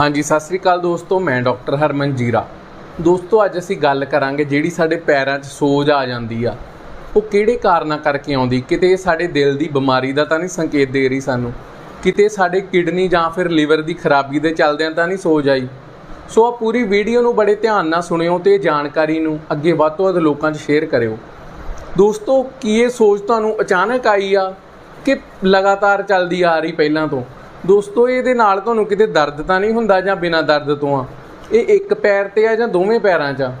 ਹਾਂਜੀ, ਸਤਿ ਸ੍ਰੀ ਅਕਾਲ ਦੋਸਤੋ, ਮੈਂ ਡਾਕਟਰ ਹਰਮਨ ਜੀਰਾ। ਦੋਸਤੋ, ਅੱਜ ਅਸੀਂ ਗੱਲ ਕਰਾਂਗੇ ਜਿਹੜੀ ਸਾਡੇ ਪੈਰਾਂ 'ਚ ਸੋਜ ਆ ਜਾਂਦੀ ਆ। ਉਹ ਕਿਹੜੇ ਕਾਰਨਾਂ ਕਰਕੇ ਆਉਂਦੀ? ਕਿਤੇ ਸਾਡੇ ਦਿਲ ਦੀ ਬਿਮਾਰੀ ਦਾ ਤਾਂ ਨਹੀਂ ਸੰਕੇਤ ਦੇ ਰਹੀ ਸਾਨੂੰ? ਕਿਤੇ ਸਾਡੇ ਕਿਡਨੀ ਜਾਂ ਫਿਰ ਲਿਵਰ ਦੀ ਖਰਾਬੀ ਦੇ ਚੱਲਦਿਆਂ ਤਾਂ ਨਹੀਂ ਸੋਜ ਆਈ? ਸੋ ਆ ਪੂਰੀ ਵੀਡੀਓ ਨੂੰ ਬੜੇ ਧਿਆਨ ਨਾਲ ਸੁਣਿਓ ਤੇ ਜਾਣਕਾਰੀ ਨੂੰ ਅੱਗੇ ਵੱਧ ਤੋਂ ਵੱਧ ਲੋਕਾਂ 'ਚ ਸ਼ੇਅਰ ਕਰਿਓ। ਦੋਸਤੋ, ਕੀ ਇਹ ਸੋਚ ਤੁਹਾਨੂੰ ਅਚਾਨਕ ਆਈ ਆ ਕਿ ਲਗਾਤਾਰ ਚੱਲਦੀ ਆ ਰਹੀ ਪਹਿਲਾਂ ਤੋਂ? ਦੋਸਤੋ, ਇਹਦੇ ਨਾਲ ਤੁਹਾਨੂੰ ਕਿਤੇ ਦਰਦ ਤਾਂ ਨਹੀਂ ਹੁੰਦਾ ਜਾਂ ਬਿਨਾਂ ਦਰਦ ਤੋਂ ਆ? ਇਹ ਇੱਕ ਪੈਰ ਤੇ ਆ ਜਾਂ ਦੋਵੇਂ ਪੈਰਾਂ 'ਚ ਆ?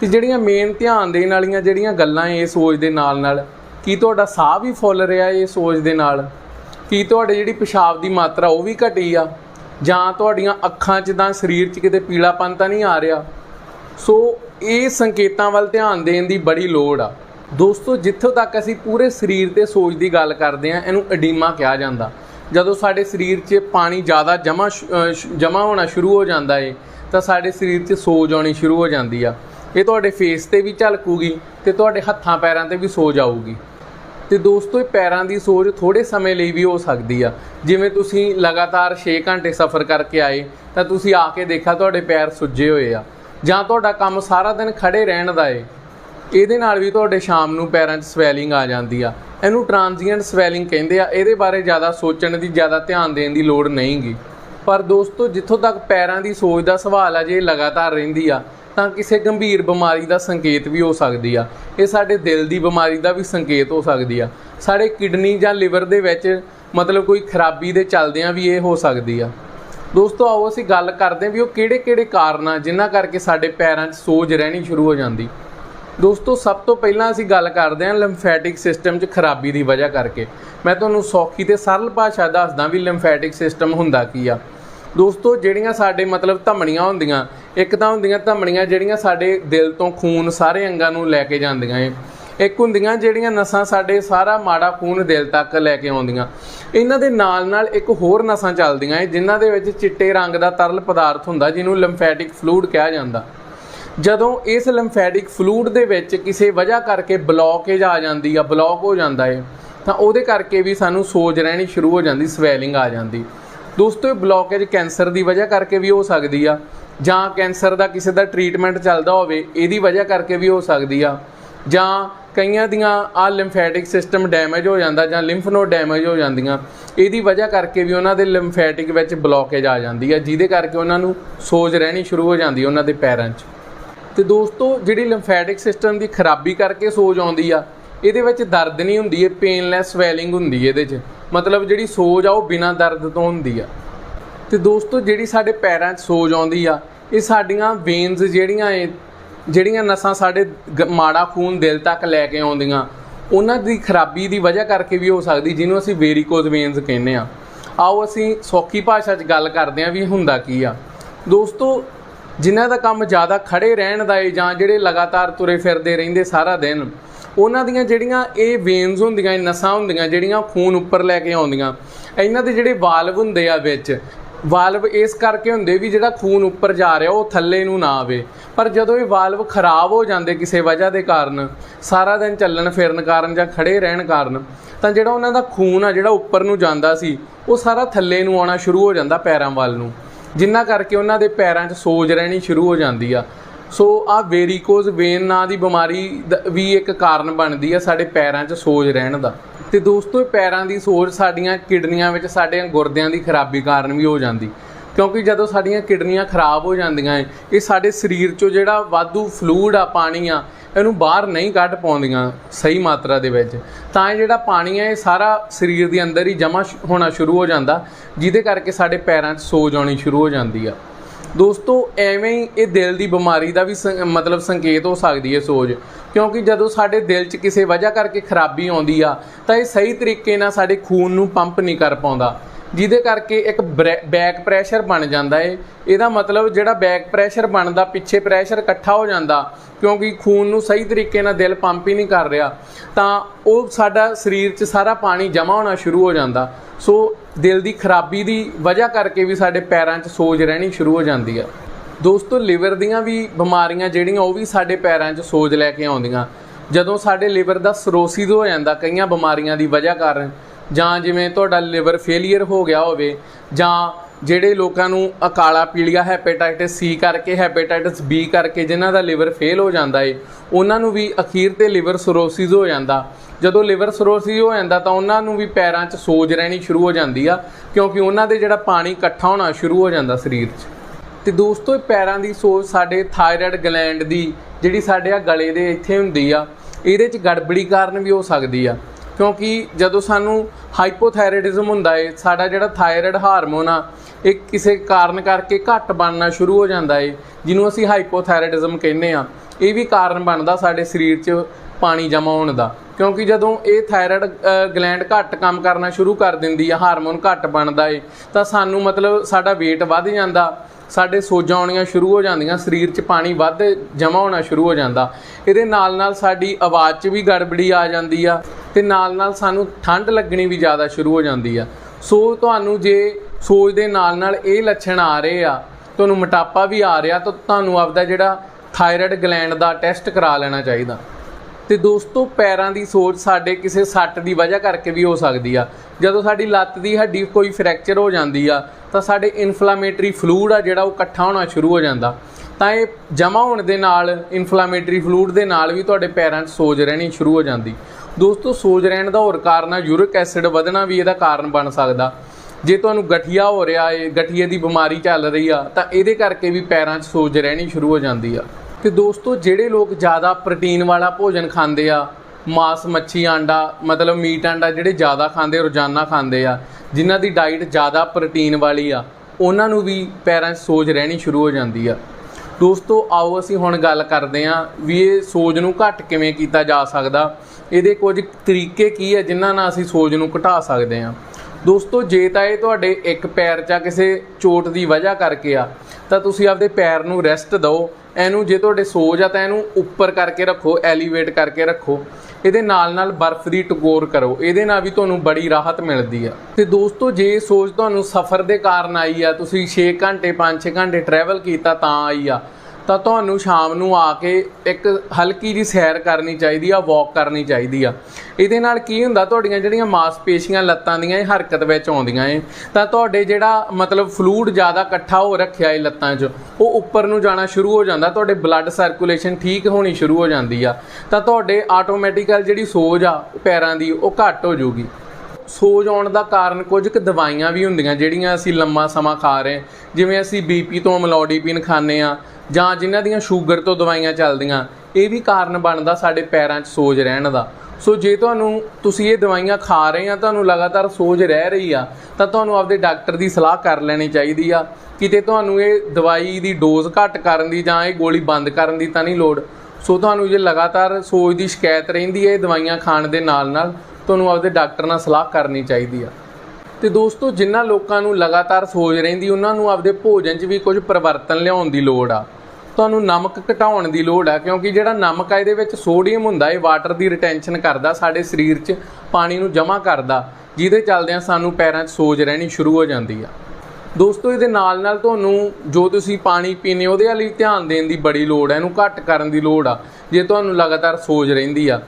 ਤੇ ਜਿਹੜੀਆਂ ਮੇਨ ਧਿਆਨ ਦੇਣ ਵਾਲੀਆਂ ਜਿਹੜੀਆਂ ਗੱਲਾਂ ਇਹ ਸੋਚ ਦੇ ਨਾਲ ਨਾਲ, ਕੀ ਤੁਹਾਡਾ ਸਾਹ ਵੀ ਫੁੱਲ ਰਿਹਾ ਇਹ ਸੋਚ ਦੇ ਨਾਲ? ਕੀ ਤੁਹਾਡੇ ਜਿਹੜੀ ਪਿਸ਼ਾਬ ਦੀ ਮਾਤਰਾ ਉਹ ਵੀ ਘਟੀ ਆ? ਜਾਂ ਤੁਹਾਡੀਆਂ ਅੱਖਾਂ 'ਚ ਤਾਂ ਸਰੀਰ 'ਚ ਕਿਤੇ ਪੀਲਾਪਨ ਤਾਂ ਨਹੀਂ ਆ ਰਿਹਾ? ਸੋ, ਇਹ ਸੰਕੇਤਾਂ ਵੱਲ ਧਿਆਨ ਦੇਣ ਦੀ ਬੜੀ ਲੋੜ ਆ। ਦੋਸਤੋ, ਜਿੱਥੋਂ ਤੱਕ ਅਸੀਂ ਪੂਰੇ ਸਰੀਰ ਤੇ ਸੋਜ ਦੀ ਗੱਲ ਕਰਦੇ ਆ, ਇਹਨੂੰ ਐਡੀਮਾ ਕਿਹਾ ਜਾਂਦਾ। ਜਦੋਂ ਸਾਡੇ ਸਰੀਰ 'ਚ ਪਾਣੀ ਜ਼ਿਆਦਾ ਜਮਾ ਜਮਾ ਹੋਣਾ ਸ਼ੁਰੂ ਹੋ ਜਾਂਦਾ ਏ, ਤਾਂ ਸਾਡੇ ਸਰੀਰ 'ਚ ਸੋਜ ਆਉਣੀ ਸ਼ੁਰੂ ਹੋ ਜਾਂਦੀ ਆ। ਇਹ ਤੁਹਾਡੇ ਫੇਸ ਤੇ ਵੀ ਝਲਕੂਗੀ ਤੇ ਤੁਹਾਡੇ ਹੱਥਾਂ ਪੈਰਾਂ ਤੇ ਵੀ ਸੋਜ ਆਊਗੀ। ਤੇ ਦੋਸਤੋ, ਇਹ ਪੈਰਾਂ ਦੀ ਸੋਜ ਥੋੜੇ ਸਮੇਂ ਲਈ ਵੀ ਹੋ ਸਕਦੀ ਆ। ਜਿਵੇਂ ਤੁਸੀਂ ਲਗਾਤਾਰ 6 ਘੰਟੇ ਸਫ਼ਰ ਕਰਕੇ ਆਏ, ਤਾਂ ਤੁਸੀਂ ਆ ਕੇ ਦੇਖਿਆ ਤੁਹਾਡੇ ਪੈਰ ਸੁੱਜੇ ਹੋਏ ਆ। ਜਾਂ ਤੁਹਾਡਾ ਕੰਮ ਸਾਰਾ ਦਿਨ ਖੜੇ ਰਹਿਣ ਦਾ ਏ, ਇਹਦੇ ਨਾਲ ਵੀ ਤੁਹਾਡੇ ਸ਼ਾਮ ਨੂੰ ਪੈਰਾਂ 'ਚ ਸਵੈਲਿੰਗ ਆ ਜਾਂਦੀ ਆ। ਇਹਨੂੰ ਟ੍ਰਾਂਜ਼ੀਐਂਟ ਸਵੈਲਿੰਗ ਕਹਿੰਦੇ ਆ। ਇਹਦੇ ਬਾਰੇ ਜ਼ਿਆਦਾ ਸੋਚਣ ਦੀ, ਜ਼ਿਆਦਾ ਧਿਆਨ ਦੇਣ ਦੀ ਲੋੜ ਨਹੀਂਗੀ। ਪਰ ਦੋਸਤੋ, ਜਿੱਥੋਂ ਤੱਕ ਪੈਰਾਂ ਦੀ ਸੋਜ ਦਾ ਸਵਾਲ ਆ, ਜੇ ਲਗਾਤਾਰ ਰਹਿੰਦੀ ਆ, ਤਾਂ ਕਿਸੇ ਗੰਭੀਰ ਬਿਮਾਰੀ ਦਾ ਸੰਕੇਤ ਵੀ ਹੋ ਸਕਦੀ ਆ। ਇਹ ਸਾਡੇ ਦਿਲ ਦੀ ਬਿਮਾਰੀ ਦਾ ਵੀ ਸੰਕੇਤ ਹੋ ਸਕਦੀ ਆ। ਸਾਡੇ ਕਿਡਨੀ ਜਾਂ ਲਿਵਰ ਦੇ ਵਿੱਚ ਮਤਲਬ ਕੋਈ ਖਰਾਬੀ ਦੇ ਚਲਦਿਆਂ ਵੀ ਇਹ ਹੋ ਸਕਦੀ ਆ। ਦੋਸਤੋ, ਆਓ ਅਸੀਂ ਗੱਲ ਕਰਦੇ ਹਾਂ ਵੀ ਉਹ ਕਿਹੜੇ-ਕਿਹੜੇ ਕਾਰਨ ਆ ਜਿਨ੍ਹਾਂ ਕਰਕੇ ਸਾਡੇ ਪੈਰਾਂ 'ਚ ਸੋਜ ਰਹਿਣੀ ਸ਼ੁਰੂ ਹੋ ਜਾਂਦੀ। ਦੋਸਤੋ, ਸਭ ਤੋਂ ਪਹਿਲਾਂ ਅਸੀਂ ਗੱਲ ਕਰਦੇ ਹਾਂ ਲਿੰਫੈਟਿਕ ਸਿਸਟਮ 'ਚ ਖਰਾਬੀ ਦੀ ਵਜ੍ਹਾ ਕਰਕੇ। ਮੈਂ ਤੁਹਾਨੂੰ ਸੌਖੀ ਤੇ ਸਰਲ ਭਾਸ਼ਾ ਦੱਸਦਾ ਵੀ ਲਿੰਫੈਟਿਕ ਸਿਸਟਮ ਹੁੰਦਾ ਕੀ ਆ। ਦੋਸਤੋ, ਜਿਹੜੀਆਂ ਸਾਡੇ ਮਤਲਬ ਧਮਣੀਆਂ ਹੁੰਦੀਆਂ, ਇੱਕ ਤਾਂ ਹੁੰਦੀਆਂ ਧਮਣੀਆਂ ਜਿਹੜੀਆਂ ਸਾਡੇ ਦਿਲ ਤੋਂ ਖੂਨ ਸਾਰੇ ਅੰਗਾਂ ਨੂੰ ਲੈ ਕੇ ਜਾਂਦੀਆਂ ਏ। ਇੱਕ ਹੁੰਦੀਆਂ ਜਿਹੜੀਆਂ ਨਸਾਂ ਸਾਡੇ ਸਾਰਾ ਮਾੜਾ ਖੂਨ ਦਿਲ ਤੱਕ ਲੈ ਕੇ ਆਉਂਦੀਆਂ। ਇਹਨਾਂ ਦੇ ਨਾਲ ਨਾਲ ਇੱਕ ਹੋਰ ਨਸਾਂ ਚੱਲਦੀਆਂ ਏ, ਜਿਨ੍ਹਾਂ ਦੇ ਵਿੱਚ ਚਿੱਟੇ ਰੰਗ ਦਾ ਤਰਲ ਪਦਾਰਥ ਹੁੰਦਾ, ਜਿਹਨੂੰ ਲਿੰਫੈਟਿਕ ਫਲੂਇਡ ਕਿਹਾ ਜਾਂਦਾ। ਜਦੋਂ ਇਸ ਲਿੰਫੈਟਿਕ ਫਲੂਡ ਦੇ ਵਿੱਚ ਕਿਸੇ ਵਜ੍ਹਾ ਕਰਕੇ ਬਲੌਕੇਜ ਆ ਜਾਂਦੀ ਆ ਬਲੌਕ ਹੋ ਜਾਂਦਾ ਏ, ਤਾਂ ਉਹਦੇ ਕਰਕੇ ਵੀ ਸਾਨੂੰ ਸੋਜ ਰਹਿਣੀ ਸ਼ੁਰੂ ਹੋ ਜਾਂਦੀ ਸਵੈਲਿੰਗ ਆ ਜਾਂਦੀ। ਦੋਸਤੋ, ਇਹ ਬਲੌਕੇਜ ਕੈਂਸਰ ਦੀ ਵਜ੍ਹਾ ਕਰਕੇ ਵੀ ਹੋ ਸਕਦੀ ਆ, ਜਾਂ ਕੈਂਸਰ ਦਾ ਕਿਸੇ ਦਾ ਟ੍ਰੀਟਮੈਂਟ ਚੱਲਦਾ ਹੋਵੇ, ਇਹਦੀ ਵਜ੍ਹਾ ਕਰਕੇ ਵੀ ਹੋ ਸਕਦੀ ਆ, ਜਾਂ ਕਈਆਂ ਦੀਆਂ ਆ ਲਿੰਫੈਟਿਕ ਸਿਸਟਮ ਡੈਮੇਜ ਹੋ ਜਾਂਦਾ, ਜਾਂ ਲਿੰਫ ਨੋਡ ਡੈਮੇਜ ਹੋ ਜਾਂਦੀਆਂ, ਇਹਦੀ ਵਜ੍ਹਾ ਕਰਕੇ ਵੀ ਉਹਨਾਂ ਦੇ ਲਿੰਫੈਟਿਕ ਵਿੱਚ ਬਲੌਕੇਜ ਆ ਜਾਂਦੀ ਆ, ਜਿਹਦੇ ਕਰਕੇ ਉਹਨਾਂ ਨੂੰ ਸੋਜ ਰਹਿਣੀ ਸ਼ੁਰੂ ਹੋ ਜਾਂਦੀ ਉਹਨਾਂ ਦੇ ਪੈਰਾਂ 'ਚ। ਤੇ ਦੋਸਤੋ, ਜਿਹੜੀ ਲਿੰਫੈਟਿਕ ਸਿਸਟਮ ਦੀ ਖਰਾਬੀ ਕਰਕੇ ਸੋਜ ਆਉਂਦੀ ਆ, ਇਹਦੇ ਵਿੱਚ ਦਰਦ ਨਹੀਂ ਹੁੰਦੀ, ਇਹ ਪੇਨਲੈਸ ਸਵੈਲਿੰਗ ਹੁੰਦੀ ਇਹਦੇ 'ਚ। ਮਤਲਬ ਜਿਹੜੀ ਸੋਜ ਆ, ਉਹ ਬਿਨਾਂ ਦਰਦ ਤੋਂ ਹੁੰਦੀ ਆ। ਤੇ ਦੋਸਤੋ, ਜਿਹੜੀ ਸਾਡੇ ਪੈਰਾਂ 'ਚ ਸੋਜ ਆਉਂਦੀ ਆ, ਇਹ ਸਾਡੀਆਂ ਵੇਨਸ ਜਿਹੜੀਆਂ ਏ ਜਿਹੜੀਆਂ ਨਸਾਂ ਸਾਡੇ ਗ- ਮਾੜਾ ਖੂਨ ਦਿਲ ਤੱਕ ਲੈ ਕੇ ਆਉਂਦੀਆਂ, ਉਹਨਾਂ ਦੀ ਖਰਾਬੀ ਦੀ ਵਜ੍ਹਾ ਕਰਕੇ ਵੀ ਹੋ ਸਕਦੀ, ਜਿਹਨੂੰ ਅਸੀਂ ਵੇਰੀਕੋਜ਼ ਵੇਨਸ ਕਹਿੰਦੇ ਆ। ਆਓ ਅਸੀਂ ਸੌਖੀ ਭਾਸ਼ਾ 'ਚ ਗੱਲ ਕਰਦੇ ਆ ਵੀ ਹੁੰਦਾ ਕੀ ਆ। ਦੋਸਤੋ ਜਿਨ੍ਹਾਂ ਦਾ ਕੰਮ ਜ਼ਿਆਦਾ ਖੜੇ ਰਹਿਣ ਦਾ ਏ ਜਾਂ ਜਿਹੜੇ ਲਗਾਤਾਰ ਤੁਰੇ ਫਿਰਦੇ ਰਹਿੰਦੇ ਸਾਰਾ ਦਿਨ, ਉਹਨਾਂ ਦੀਆਂ ਜਿਹੜੀਆਂ ਇਹ ਵੇਨਸ ਹੁੰਦੀਆਂ ਨਸਾਂ ਹੁੰਦੀਆਂ, ਜਿਹੜੀਆਂ ਖੂਨ ਉੱਪਰ ਲੈ ਕੇ ਆਉਂਦੀਆਂ, ਇਹਨਾਂ ਦੇ ਜਿਹੜੇ ਵਾਲਵ ਹੁੰਦੇ ਆ ਵਿੱਚ ਵਾਲਵ ਇਸ ਕਰਕੇ ਹੁੰਦੇ ਵੀ ਜਿਹੜਾ ਖੂਨ ਉੱਪਰ ਜਾ ਰਿਹਾ, ਉਹ ਥੱਲੇ ਨੂੰ ਨਾ ਆਵੇ। ਪਰ ਜਦੋਂ ਇਹ ਵਾਲਵ ਖਰਾਬ ਹੋ ਜਾਂਦੇ ਕਿਸੇ ਵਜ੍ਹਾ ਦੇ ਕਾਰਨ, ਸਾਰਾ ਦਿਨ ਚੱਲਣ ਫਿਰਨ ਕਾਰਨ ਜਾਂ ਖੜੇ ਰਹਿਣ ਕਾਰਨ, ਤਾਂ ਜਿਹੜਾ ਉਹਨਾਂ ਦਾ ਖੂਨ ਆ, ਜਿਹੜਾ ਉੱਪਰ ਨੂੰ ਜਾਂਦਾ ਸੀ, ਉਹ ਸਾਰਾ ਥੱਲੇ ਨੂੰ ਆਉਣਾ ਸ਼ੁਰੂ ਹੋ ਜਾਂਦਾ ਪੈਰਾਂ ਵੱਲ ਨੂੰ। ਜਿੰਨਾ ਕਰਕੇ ਉਹਨਾਂ ਦੇ ਪੈਰਾਂ 'ਚ ਸੋਜ ਰਹਿਣੀ ਸ਼ੁਰੂ ਹੋ ਜਾਂਦੀ ਆ। ਸੋ ਆ ਵੇਰੀਕੋਜ਼ ਵੇਨ ਨਾਂ ਦੀ ਬਿਮਾਰੀ ਦ- ਵੀ ਇੱਕ ਕਾਰਨ ਬਣਦੀ ਆ ਸਾਡੇ ਪੈਰਾਂ 'ਚ ਸੋਜ ਰਹਿਣ ਦਾ। ਤੇ ਦੋਸਤੋ ਪੈਰਾਂ ਦੀ ਸੋਜ ਸਾਡੀਆਂ ਕਿਡਨੀਆਂ ਵਿੱਚ, ਸਾਡੇ ਗੁਰਦਿਆਂ ਦੀ ਖਰਾਬੀ ਕਾਰਨ ਵੀ ਹੋ ਜਾਂਦੀ। ਕਿਉਂਕਿ ਜਦੋਂ ਸਾਡੀਆਂ ਕਿਡਨੀਆਂ ਖਰਾਬ ਹੋ ਜਾਂਦੀਆਂ ਏ, ਇਹ ਸਾਡੇ ਸਰੀਰ 'ਚੋਂ ਜਿਹੜਾ ਵਾਧੂ ਫਲੂਇਡ ਆ, ਪਾਣੀ ਆ, ਇਹਨੂੰ ਬਾਹਰ ਨਹੀਂ ਕੱਢ ਪਾਉਂਦੀਆਂ ਸਹੀ ਮਾਤਰਾ ਦੇ ਵਿੱਚ। ਤਾਂ ਇਹ ਜਿਹੜਾ ਪਾਣੀ ਆ, ਇਹ ਸਾਰਾ ਸਰੀਰ ਦੇ ਅੰਦਰ ਹੀ ਜਮ੍ਹਾਂ ਹੋਣਾ ਸ਼ੁਰੂ ਹੋ ਜਾਂਦਾ, ਜਿਹਦੇ ਕਰਕੇ ਸਾਡੇ ਪੈਰਾਂ 'ਚ ਸੋਜ ਆਉਣੀ ਸ਼ੁਰੂ ਹੋ ਜਾਂਦੀ ਆ। ਦੋਸਤੋ, ਐਵੇਂ ਹੀ ਇਹ ਦਿਲ ਦੀ ਬਿਮਾਰੀ ਦਾ ਵੀ ਸੰ- ਮਤਲਬ ਸੰਕੇਤ ਹੋ ਸਕਦੀ ਹੈ ਸੋਜ। ਕਿਉਂਕਿ ਜਦੋਂ ਸਾਡੇ ਦਿਲ 'ਚ ਕਿਸੇ ਵਜ੍ਹਾ ਕਰਕੇ ਖਰਾਬੀ ਆਉਂਦੀ ਆ, ਤਾਂ ਇਹ ਸਹੀ ਤਰੀਕੇ ਨਾਲ ਸਾਡੇ ਖੂਨ ਨੂੰ ਪੰਪ ਨਹੀਂ ਕਰ ਪਾਉਂਦਾ। ਜਿਹਦੇ ਕਰਕੇ ਇੱਕ ਬੈਕ ਪ੍ਰੈਸ਼ਰ ਬਣ ਜਾਂਦਾ ਏ। ਇਹਦਾ ਮਤਲਬ ਜਿਹੜਾ ਬੈਕ ਪ੍ਰੈਸ਼ਰ ਬਣਦਾ, ਪਿੱਛੇ ਪ੍ਰੈਸ਼ਰ ਇਕੱਠਾ ਹੋ ਜਾਂਦਾ, ਕਿਉਂਕਿ ਖੂਨ ਨੂੰ ਸਹੀ ਤਰੀਕੇ ਨਾਲ ਦਿਲ ਪੰਪ ਹੀ ਨਹੀਂ ਕਰ ਰਿਹਾ, ਤਾਂ ਉਹ ਸਾਡਾ ਸਰੀਰ 'ਚ ਸਾਰਾ ਪਾਣੀ ਜਮ੍ਹਾਂ ਹੋਣਾ ਸ਼ੁਰੂ ਹੋ ਜਾਂਦਾ। ਸੋ ਦਿਲ ਦੀ ਖਰਾਬੀ ਦੀ ਵਜ੍ਹਾ ਕਰਕੇ ਵੀ ਸਾਡੇ ਪੈਰਾਂ 'ਚ ਸੋਜ ਰਹਿਣੀ ਸ਼ੁਰੂ ਹੋ ਜਾਂਦੀ ਆ। ਦੋਸਤੋ ਲਿਵਰ ਦੀਆਂ ਵੀ ਬਿਮਾਰੀਆਂ ਜਿਹੜੀਆਂ, ਉਹ ਵੀ ਸਾਡੇ ਪੈਰਾਂ 'ਚ ਸੋਜ ਲੈ ਕੇ ਆਉਂਦੀਆਂ। ਜਦੋਂ ਸਾਡੇ ਲਿਵਰ ਦਾ ਸਰੋਸਿਸ ਹੋ ਜਾਂਦਾ, ਕਈਆਂ ਬਿਮਾਰੀਆਂ ਦੀ ਵਜ੍ਹਾ ਕਾਰਨ ਜਾਂ ਜਿਵੇਂ ਤੁਹਾਡਾ ਲਿਵਰ ਫੇਲੀਅਰ ਹੋ ਗਿਆ ਹੋਵੇ, ਜਾਂ ਜਿਹੜੇ ਲੋਕਾਂ ਨੂੰ ਅਕਾਲਾ ਪੀਲੀਆ ਹੈਪੇਟਾਈਟਿਸ ਸੀ ਕਰਕੇ ਹੈਪੇਟਾਈਟਿਸ ਬੀ ਕਰਕੇ ਜਿਨ੍ਹਾਂ ਦਾ ਲਿਵਰ ਫੇਲ ਹੋ ਜਾਂਦਾ ਏ, ਉਹਨਾਂ ਨੂੰ ਵੀ ਅਖੀਰ ਤੇ ਲਿਵਰ ਸਰੋਸਿਸ ਹੋ ਜਾਂਦਾ। ਜਦੋਂ ਲਿਵਰ ਸਰੋਸਿਸ ਹੋ ਜਾਂਦਾ ਤਾਂ ਉਹਨਾਂ ਨੂੰ ਵੀ ਪੈਰਾਂ 'ਚ ਸੋਜ ਰਹਿਣੀ ਸ਼ੁਰੂ ਹੋ ਜਾਂਦੀ ਆ, ਕਿਉਂਕਿ ਉਹਨਾਂ ਦੇ ਜਿਹੜਾ ਪਾਣੀ ਇਕੱਠਾ ਹੋਣਾ ਸ਼ੁਰੂ ਹੋ ਜਾਂਦਾ ਸਰੀਰ 'ਚ। ਤੇ ਦੋਸਤੋ, ਇਹ ਪੈਰਾਂ ਦੀ ਸੋਜ ਸਾਡੇ ਥਾਇਰਾਇਡ ਗਲੈਂਡ ਦੀ, ਜਿਹੜੀ ਸਾਡੇ ਆ ਗਲੇ ਦੇ ਇੱਥੇ ਹੁੰਦੀ ਆ, ਇਹਦੇ 'ਚ ਗੜਬੜੀ ਕਾਰਨ ਵੀ ਹੋ ਸਕਦੀ ਆ। ਕਿਉਂਕਿ ਜਦੋਂ ਸਾਨੂੰ ਹਾਈਪੋਥਾਇਰਾਇਡਿਜ਼ਮ ਹੁੰਦਾ ਏ, ਸਾਡਾ ਜਿਹੜਾ ਥਾਇਰਾਇਡ ਹਾਰਮੋਨ ਆ, ਇਹ ਕਿਸੇ ਕਾਰਨ ਕਰਕੇ ਘੱਟ ਬਣਨਾ ਸ਼ੁਰੂ ਹੋ ਜਾਂਦਾ ਏ, ਜਿਹਨੂੰ ਅਸੀਂ ਹਾਈਪੋਥਾਇਰਾਇਡਿਜ਼ਮ ਕਹਿੰਦੇ ਆ। ਇਹ ਵੀ ਕਾਰਨ ਬਣਦਾ ਸਾਡੇ ਸਰੀਰ 'ਚ ਪਾਣੀ ਜਮਾ ਹੋਣ ਦਾ। ਕਿਉਂਕਿ ਜਦੋਂ ਇਹ ਥਾਇਰਾਇਡ ਗਲੈਂਡ ਘੱਟ ਕੰਮ ਕਰਨਾ ਸ਼ੁਰੂ ਕਰ ਦਿੰਦੀ ਆ ਹਾਰਮੋਨ ਘੱਟ ਬਣਦਾ ਏ, ਤਾਂ ਸਾਨੂੰ ਮਤਲਬ ਸਾਡਾ weight ਵੱਧ ਜਾਂਦਾ, ਸਾਡੇ ਸੋਜਾਂ ਆਉਣੀਆਂ ਸ਼ੁਰੂ ਹੋ ਜਾਂਦੀਆਂ, ਸਰੀਰ 'ਚ ਪਾਣੀ ਵੱਧ ਜਮਾ ਹੋਣਾ ਸ਼ੁਰੂ ਹੋ ਜਾਂਦਾ। ਇਹਦੇ ਨਾਲ ਨਾਲ ਸਾਡੀ ਆਵਾਜ਼ 'ਚ ਵੀ ਗੜਬੜੀ ਆ ਜਾਂਦੀ ਆ। ਤੇ ਨਾਲ ਨਾਲ ਸਾਨੂੰ ਠੰਡ ਲੱਗਣੀ ਵੀ ਜ਼ਿਆਦਾ ਸ਼ੁਰੂ ਹੋ ਜਾਂਦੀ ਆ। ਸੋ ਤੁਹਾਨੂੰ ਜੇ ਸੋਜ ਦੇ ਨਾਲ ਨਾਲ ਇਹ ਲੱਛਣ ਆ ਰਹੇ ਆ, ਤੁਹਾਨੂੰ ਮੋਟਾਪਾ ਵੀ ਆ ਰਿਹਾ, ਤਾਂ ਤੁਹਾਨੂੰ ਆਪਦਾ ਜਿਹੜਾ ਥਾਇਰਾਇਡ ਗਲੈਂਡ ਦਾ ਟੈਸਟ ਕਰਾ ਲੈਣਾ ਚਾਹੀਦਾ। ਤੇ ਦੋਸਤੋ, ਪੈਰਾਂ ਦੀ ਸੋਜ ਸਾਡੇ ਕਿਸੇ ਸੱਟ ਦੀ ਵਜ੍ਹਾ ਕਰਕੇ ਵੀ ਹੋ ਸਕਦੀ ਆ। ਜਦੋਂ ਸਾਡੀ ਲੱਤ ਦੀ ਹੱਡੀ ਕੋਈ ਫ੍ਰੈਕਚਰ ਹੋ ਜਾਂਦੀ ਆ, ਤਾਂ ਸਾਡੇ ਇਨਫਲਾਮੇਟਰੀ ਫਲੂਇਡ ਆ ਜਿਹੜਾ ਉਹ ਇਕੱਠਾ ਹੋਣਾ ਸ਼ੁਰੂ ਹੋ ਜਾਂਦਾ। ਤਾਂ ਇਹ ਜਮਾ ਹੋਣ ਦੇ ਨਾਲ, ਇਨਫਲਾਮੇਟਰੀ ਫਲੂਇਡ ਦੇ ਨਾਲ ਵੀ ਤੁਹਾਡੇ ਪੈਰਾਂ 'ਚ ਸੋਜ ਰਹਿਣੀ ਸ਼ੁਰੂ ਹੋ ਜਾਂਦੀ। ਦੋਸਤੋ, ਸੋਜ ਰਹਿਣ ਦਾ ਹੋਰ ਕਾਰਨ ਆ, ਯੂਰਿਕ ਐਸਿਡ ਵਧਣਾ ਵੀ ਇਹਦਾ ਕਾਰਨ ਬਣ ਸਕਦਾ। ਜੇ ਤੁਹਾਨੂੰ ਗਠੀਆ ਹੋ ਰਿਹਾ ਏ, ਗਠੀਏ ਦੀ ਬਿਮਾਰੀ ਚੱਲ ਰਹੀ ਆ, ਤਾਂ ਇਹਦੇ ਕਰਕੇ ਵੀ ਪੈਰਾਂ 'ਚ ਸੋਜ ਰਹਿਣੀ ਸ਼ੁਰੂ ਹੋ ਜਾਂਦੀ ਆ। ਤੇ ਦੋਸਤੋ, ਜਿਹੜੇ ਲੋਕ ਜ਼ਿਆਦਾ ਪ੍ਰੋਟੀਨ ਵਾਲਾ ਭੋਜਨ ਖਾਂਦੇ ਆ, ਮਾਸ, ਮੱਛੀ, ਆਂਡਾ, ਮਤਲਬ ਮੀਟ, ਆਂਡਾ ਜਿਹੜੇ ਜ਼ਿਆਦਾ ਖਾਂਦੇ, ਰੋਜ਼ਾਨਾ ਖਾਂਦੇ ਆ, ਜਿਨ੍ਹਾਂ ਦੀ ਡਾਈਟ ਜ਼ਿਆਦਾ ਪ੍ਰੋਟੀਨ ਵਾਲੀ ਆ, ਉਹਨਾਂ ਨੂੰ ਵੀ ਪੈਰਾਂ 'ਚ ਸੋਜ ਰਹਿਣੀ ਸ਼ੁਰੂ ਹੋ ਜਾਂਦੀ ਆ। ਦੋਸਤੋ, ਆਓ ਅਸੀਂ ਹੁਣ ਗੱਲ ਕਰਦੇ ਹਾਂ ਵੀ ਇਹ ਸੋਜ ਨੂੰ ਘੱਟ ਕਿਵੇਂ ਕੀਤਾ ਜਾ ਸਕਦਾ। ਇਹਦੇ ਕੁਝ ਤਰੀਕੇ ਕੀ ਹੈ ਜਿਨ੍ਹਾਂ ਨਾਲ ਅਸੀਂ ਸੋਜ ਨੂੰ ਘਟਾ ਸਕਦੇ ਹਾਂ। ਦੋਸਤੋ, ਜੇ ਤਾਂ ਇਹ ਤੁਹਾਡੇ ਇੱਕ ਪੈਰ 'ਚ ਕਿਸੇ ਚੋਟ ਦੀ ਵਜ੍ਹਾ ਕਰਕੇ ਆ, ਤਾਂ ਤੁਸੀਂ ਆਪਦੇ ਪੈਰ ਨੂੰ ਰੈਸਟ ਦਿਓ। ਇਹਨੂੰ ਜੇ ਤੁਹਾਡੇ ਸੋਜ ਆ, ਤਾਂ ਇਹਨੂੰ ਉੱਪਰ ਕਰਕੇ ਰੱਖੋ ਐਲੀਵੇਟ ਕਰਕੇ ਰੱਖੋ। ਇਹਦੇ ਨਾਲ ਨਾਲ ਬਰਫ਼ ਦੀ ਟਕੋਰ ਕਰੋ। ਇਹਦੇ ਨਾਲ ਵੀ ਤੁਹਾਨੂੰ ਬੜੀ ਰਾਹਤ ਮਿਲਦੀ ਆ। ਤੇ ਦੋਸਤੋ, ਜੇ ਸੋਜ ਤੁਹਾਨੂੰ ਸਫ਼ਰ ਦੇ ਕਾਰਨ ਆਈ ਆ, ਤੁਸੀਂ 6 ਘੰਟੇ 5-6 ਘੰਟੇ ਟਰੈਵਲ ਕੀਤਾ ਤਾਂ ਆਈ ਆ। ਤਾਂ ਤੁਹਾਨੂੰ ਸ਼ਾਮ ਨੂੰ ਆ ਕੇ ਇੱਕ ਹਲਕੀ ਜੀ ਸੈਰ ਕਰਨੀ ਚਾਹੀਦੀ ਆ ਵਾਕ ਕਰਨੀ ਚਾਹੀਦੀ ਆ। ਇਹਦੇ ਨਾਲ ਕੀ ਹੁੰਦਾ, ਤੁਹਾਡੀਆਂ ਜਿਹੜੀਆਂ ਮਾਸਪੇਸ਼ੀਆਂ ਲੱਤਾਂ ਦੀਆਂ ਇਹ ਹਰਕਤ ਵਿੱਚ ਆਉਂਦੀਆਂ ਏ। ਤਾਂ ਤੁਹਾਡੇ ਜਿਹੜਾ ਮਤਲਬ ਫਲੂਡ ਜ਼ਿਆਦਾ ਇਕੱਠਾ ਹੋ ਰੱਖਿਆ ਏ ਲੱਤਾਂ 'ਚ, ਉਹ ਉੱਪਰ ਨੂੰ ਜਾਣਾ ਸ਼ੁਰੂ ਹੋ ਜਾਂਦਾ, ਤੁਹਾਡੇ ਬਲੱਡ ਸਰਕੂਲੇਸ਼ਨ ਠੀਕ ਹੋਣੀ ਸ਼ੁਰੂ ਹੋ ਜਾਂਦੀ ਆ। ਤਾਂ ਤੁਹਾਡੇ ਆਟੋਮੈਟਿਕਲ ਜਿਹੜੀ ਸੋਜ ਆ ਪੈਰਾਂ ਦੀ, ਉਹ ਘੱਟ ਹੋ ਜਾਊਗੀ। ਸੋਜ ਆਉਣ ਦਾ ਕਾਰਨ ਕੁਝ ਕੁ ਦਵਾਈਆਂ ਵੀ ਹੁੰਦੀਆਂ ਜਿਹੜੀਆਂ ਅਸੀਂ ਲੰਮਾ ਸਮਾਂ ਖਾ ਰਹੇ ਜਿਵੇਂ ਅਸੀਂ ਬੀਪੀ ਤੋਂ ਅਮਲੋਡੀਪਿਨ ਖਾਂਦੇ ਆ ਜਾਂ ਜਿਨ੍ਹਾਂ ਦੀਆਂ ਸ਼ੂਗਰ ਤੋਂ ਦਵਾਈਆਂ ਚੱਲਦੀਆਂ, ਇਹ ਵੀ ਕਾਰਨ ਬਣਦਾ ਸਾਡੇ ਪੈਰਾਂ 'ਚ ਸੋਜ ਰਹਿਣ ਦਾ। ਸੋ ਜੇ ਤੁਹਾਨੂੰ ਤੁਸੀਂ ਇਹ ਦਵਾਈਆਂ ਖਾ ਰਹੇ ਆ ਤੁਹਾਨੂੰ ਲਗਾਤਾਰ ਸੋਜ ਰਹਿ ਰਹੀ ਆ, ਤਾਂ ਤੁਹਾਨੂੰ ਆਪਦੇ ਡਾਕਟਰ ਦੀ ਸਲਾਹ ਕਰ ਲੈਣੀ ਚਾਹੀਦੀ ਆ। ਕਿਤੇ ਤੁਹਾਨੂੰ ਇਹ ਦਵਾਈ ਦੀ ਡੋਜ਼ ਘੱਟ ਕਰਨ ਦੀ ਜਾਂ ਇਹ ਗੋਲੀ ਬੰਦ ਕਰਨ ਦੀ ਤਾਂ ਨਹੀਂ ਲੋੜ। ਸੋ ਤੁਹਾਨੂੰ ਜੇ ਲਗਾਤਾਰ ਸੋਜ ਦੀ ਸ਼ਿਕਾਇਤ ਰਹਿੰਦੀ ਹੈ, ਇਹ ਦਵਾਈਆਂ ਖਾਣ ਦੇ ਨਾਲ ਨਾਲ ਤੁਹਾਨੂੰ ਆਪਦੇ ਡਾਕਟਰ ਨਾਲ ਸਲਾਹ ਕਰਨੀ ਚਾਹੀਦੀ ਆ। ਤੇ ਦੋਸਤੋ ਜਿਨ੍ਹਾਂ ਲੋਕਾਂ ਨੂੰ ਲਗਾਤਾਰ ਸੋਜ ਰਹਿੰਦੀ, ਉਹਨਾਂ ਨੂੰ ਆਪਦੇ ਭੋਜਨ 'ਚ ਵੀ ਕੁਝ ਪਰਿਵਰਤਨ ਲਿਆਉਣ ਦੀ ਲੋੜ ਆ। ਤੁਹਾਨੂੰ ਨਮਕ ਘਟਾਉਣ ਦੀ ਲੋੜ ਆ, ਕਿਉਂਕਿ ਜਿਹੜਾ ਨਮਕ ਆ, ਇਹਦੇ ਵਿੱਚ ਸੋਡੀਅਮ ਹੁੰਦਾ, ਇਹ ਵਾਟਰ ਦੀ ਰਿਟੈਂਸ਼ਨ ਕਰਦਾ, ਸਾਡੇ ਸਰੀਰ 'ਚ ਪਾਣੀ ਨੂੰ ਜਮ੍ਹਾਂ ਕਰਦਾ, ਜਿਹਦੇ ਚੱਲਦਿਆਂ ਸਾਨੂੰ ਪੈਰਾਂ 'ਚ ਸੋਜ ਰਹਿਣੀ ਸ਼ੁਰੂ ਹੋ ਜਾਂਦੀ ਆ। ਦੋਸਤੋ, ਇਹਦੇ ਨਾਲ ਨਾਲ ਤੁਹਾਨੂੰ ਜੋ ਤੁਸੀਂ ਪਾਣੀ ਪੀਨੇ ਉਹਦੇ ਵੱਲ ਧਿਆਨ ਦੇਣ ਦੀ ਬੜੀ ਲੋੜ ਹੈ ਇਹਨੂੰ ਘੱਟ ਕਰਨ ਦੀ ਲੋੜ ਆ, ਜੇ ਤੁਹਾਨੂੰ ਲਗਾਤਾਰ ਸੋਜ ਰਹਿੰਦੀ ਆ।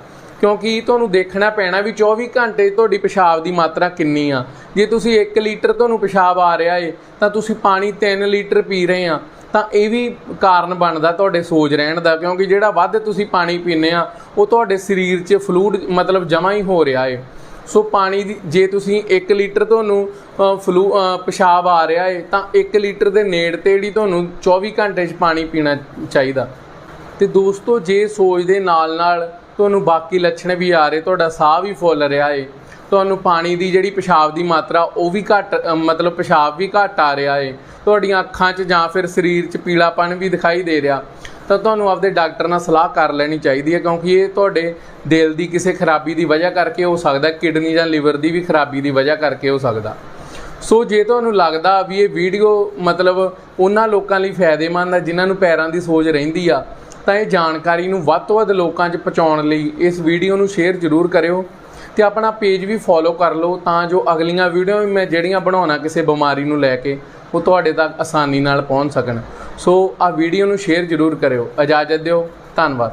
ਕਿਉਂਕਿ ਤੁਹਾਨੂੰ ਦੇਖਣਾ ਪੈਣਾ ਵੀ 24 ਘੰਟੇ ਤੁਹਾਡੀ ਪਿਸ਼ਾਬ ਦੀ ਮਾਤਰਾ ਕਿੰਨੀ ਆ। ਜੇ ਤੁਸੀਂ 1 ਲੀਟਰ ਤੁਹਾਨੂੰ ਪਿਸ਼ਾਬ ਆ ਰਿਹਾ ਏ ਤਾਂ ਤੁਸੀਂ ਪਾਣੀ 3 ਲੀਟਰ ਪੀ ਰਹੇ ਆ। ਤਾਂ ਇਹ ਵੀ ਕਾਰਨ ਬਣਦਾ ਤੁਹਾਡੇ ਸੋਜ ਰਹਿਣ ਦਾ ਕਿਉਂਕਿ ਜਿਹੜਾ ਵੱਧ ਤੁਸੀਂ ਪਾਣੀ ਪੀਨੇ ਆ ਉਹ ਤੁਹਾਡੇ ਸਰੀਰ 'ਚ ਫਲੂਡ ਮਤਲਬ ਜਮਾ ਹੀ ਹੋ ਰਿਹਾ ਏ। ਸੋ ਪਾਣੀ ਦੀ ਜੇ ਤੁਸੀਂ 1 ਲੀਟਰ ਤੁਹਾਨੂੰ ਫਲੂ ਅ, ਪਿਸ਼ਾਬ ਆ ਰਿਹਾ ਏ ਤਾਂ 1 ਲੀਟਰ ਦੇ ਨੇੜ ਤੇ ਜਿਹੜੀ ਤੁਹਾਨੂੰ 24 ਘੰਟੇ 'ਚ ਪਾਣੀ ਪੀਣਾ ਚਾਹੀਦਾ। ਤੇ ਦੋਸਤੋ ਜੇ ਸੋਜ ਦੇ ਨਾਲ ਨਾਲ ਤੁਹਾਨੂੰ ਬਾਕੀ ਲੱਛਣ ਵੀ ਆ ਰਹੇ, ਤੁਹਾਡਾ ਸਾਹ ਵੀ ਫੁੱਲ ਰਿਹਾ ਏ। ਤੁਹਾਨੂੰ ਪਾਣੀ ਦੀ ਜਿਹੜੀ ਪਿਸ਼ਾਬ ਦੀ ਮਾਤਰਾ, ਉਹ ਵੀ ਘੱਟ ਮਤਲਬ ਪਿਸ਼ਾਬ ਵੀ ਘੱਟ ਆ ਰਿਹਾ ਏ। ਤੁਹਾਡੀਆਂ ਅੱਖਾਂ 'ਚ ਜਾਂ ਫਿਰ ਸਰੀਰ 'ਚ ਪੀਲਾਪਣ ਵੀ ਦਿਖਾਈ ਦੇ ਰਿਹਾ। ਤਾਂ ਤੁਹਾਨੂੰ ਆਪਦੇ ਡਾਕਟਰ ਨਾਲ ਸਲਾਹ ਕਰ ਲੈਣੀ ਚਾਹੀਦੀ ਹੈ ਕਿਉਂਕਿ ਇਹ ਤੁਹਾਡੇ ਦਿਲ ਦੀ ਕਿਸੇ ਖਰਾਬੀ ਦੀ ਵਜ੍ਹਾ ਕਰਕੇ ਹੋ ਸਕਦਾ ਕਿਡਨੀ ਜਾਂ ਲਿਵਰ ਦੀ ਵੀ ਖਰਾਬੀ ਦੀ ਵਜ੍ਹਾ ਕਰਕੇ ਹੋ ਸਕਦਾ। ਸੋ ਜੇ ਤੁਹਾਨੂੰ ਲੱਗਦਾ ਵੀ ਇਹ ਵੀਡੀਓ ਮਤਲਬ ਉਹਨਾਂ ਲੋਕਾਂ ਲਈ ਫਾਇਦੇਮੰਦ ਹੈ ਜਿਨ੍ਹਾਂ ਨੂੰ ਪੈਰਾਂ ਦੀ ਸੋਜ ਰਹਿੰਦੀ ਆ ਤਾਂ ਇਹ ਜਾਣਕਾਰੀ ਨੂੰ ਵੱਧ ਤੋਂ ਵੱਧ ਲੋਕਾਂ 'ਚ ਪਹੁੰਚਾਉਣ ਲਈ ਇਸ ਵੀਡੀਓ ਨੂੰ ਸ਼ੇਅਰ ਜ਼ਰੂਰ ਕਰਿਓ ਤੇ ਆਪਣਾ ਪੇਜ ਵੀ ਫੋਲੋ ਕਰ ਲਓ ਤਾਂ ਜੋ ਅਗਲੀਆਂ ਵੀਡੀਓ ਵੀ ਮੈਂ ਜਿਹੜੀਆਂ ਬਣਾਉਣਾ ਕਿਸੇ ਬਿਮਾਰੀ ਨੂੰ ਲੈ ਕੇ, ਉਹ ਤੁਹਾਡੇ ਤੱਕ ਆਸਾਨੀ ਨਾਲ ਪਹੁੰਚ ਸਕਣ। ਸੋ ਆ ਵੀਡੀਓ ਨੂੰ ਸ਼ੇਅਰ ਜ਼ਰੂਰ ਕਰਿਓ। ਇਜਾਜ਼ਤ ਦਿਓ। ਧੰਨਵਾਦ।